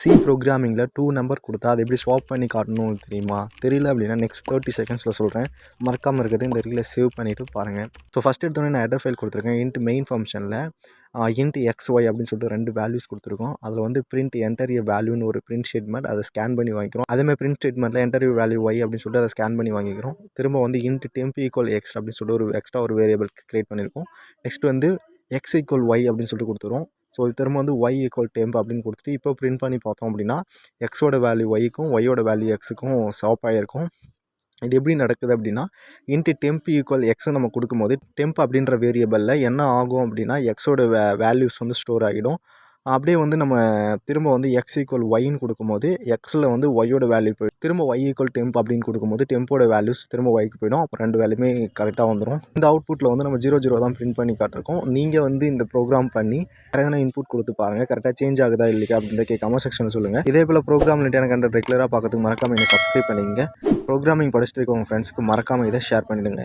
C ப்ரோக்ராமிங்கில் two number கொடுத்தா அதை எப்படி ஸ்வாப் பண்ணி காட்டணும் தெரியுமா? தெரியல அப்படின்னா நெக்ஸ்ட் தேர்ட்டி செகண்ட்ஸில் சொல்கிறேன் மறக்காமல் இருக்கிறது இந்த ரீலை சேவ் பண்ணிவிட்டு பாருங்கள் ஸோ ஃபஸ்ட் எடுத்தோடனே நான் ஹெடர் ஃபைல் கொடுத்துருக்கேன். இன்ட் மெயின் ஃபங்க்ஷனில் இன்ட் எக்ஸ் ஒய் அப்படின்னு சொல்லிட்டு ரெண்டு வேல்யூஸ் கொடுத்துருக்கோம். அதில் வந்து பிரிண்ட் என்டர் வேல்யூன்னு ஒரு பிரிண்ட் ஸ்டேட்மெண்ட் அதை ஸ்கேன் பண்ணி வாங்கிக்கிறோம். அதேமாதிரி பிரிண்ட் ஸ்டேட்மெண்ட்டில் இன்டர்வியூ வேல்யூ ஒய் அப்படின்னு சொல்லிட்டு அதை ஸ்கேன் பண்ணி வாங்கிக்கிறோம். திரும்ப வந்து இன்ட் டெம்ப் ஈக்குவல் எக்ஸ் அப்படின்னு சொல்லிட்டு ஒரு எக்ஸ்ட்ரா ஒரு வேரியபிள் கிரியேட் பண்ணியிருக்கோம் நெக்ஸ்ட் வந்து எக்ஸ் ஈக்குவல் ஒய் அப்படின்னு சொல்லிட்டு கொடுத்துருவோம் ஸோ திரும்ப வந்து ஒய் ஈக்குவல் டெம்ப் அப்படின்னு கொடுத்துட்டு இப்போ பிரிண்ட் பண்ணி பார்த்தோம் அப்படின்னா எக்ஸோட வேல்யூ ஒய்க்கும் ஒய்யோட வேல்யூ எக்ஸுக்கும் ஸ்வாப் ஆகிருக்கும் இது எப்படி நடக்குது அப்படின்னா இன்ட்டு டெம்ப் ஈக்குவல் எக்ஸை நம்ம கொடுக்கும்போது டெம்ப் அப்படின்ற வேரியபிளில் என்ன ஆகும் அப்படின்னா எக்ஸோட வே வேல்யூஸ் வந்து ஸ்டோர் ஆகிடும். அப்படியே வந்து நம்ம திரும்ப வந்து எக்ஸ் ஈக்குவல் ஒய்ன்னு கொடுக்கும்போது எக்ஸில் வந்து ஒய்யோட வேல்யூ போயிடும். திரும்ப ஒய் ஈக்குவல் டெம்ப் அப்படின்னு கொடுக்கும்போது டெம்போட வேல்யூஸ் திரும்ப ஒய்க்கு போயிடும். அப்போ ரெண்டு வேலையுமே கரெக்டாக வந்துடும் இந்த அவுட்புட்டில் வந்து நம்ம ஜீரோ ஜீரோ தான் பிரிண்ட் பண்ணி காட்டிருக்கோம். நீங்கள் வந்து இந்த ப்ரோக்ராம் பண்ணி கரெக்டான இன்புட் கொடுத்து பாருங்கள் கரெக்டாக சேஞ்ச் ஆகுதா இல்லையா அப்படின்னு கமெண்ட் செக்ஷனில் சொல்லுங்கள் இதே போல் ப்ரோக்ராம் எனக்கு கண்ட ரெகுலராக பார்க்கறதுக்கு மறக்காமல் என்னை சப்ஸ்கிரைப் பண்ணிங்க ப்ரோக்ராமிங் படிச்சுட்டு இருக்க உங்கள் ஃப்ரெண்ட்ஸுக்கு மறக்காமல் இதை ஷேர் பண்ணிவிடுங்க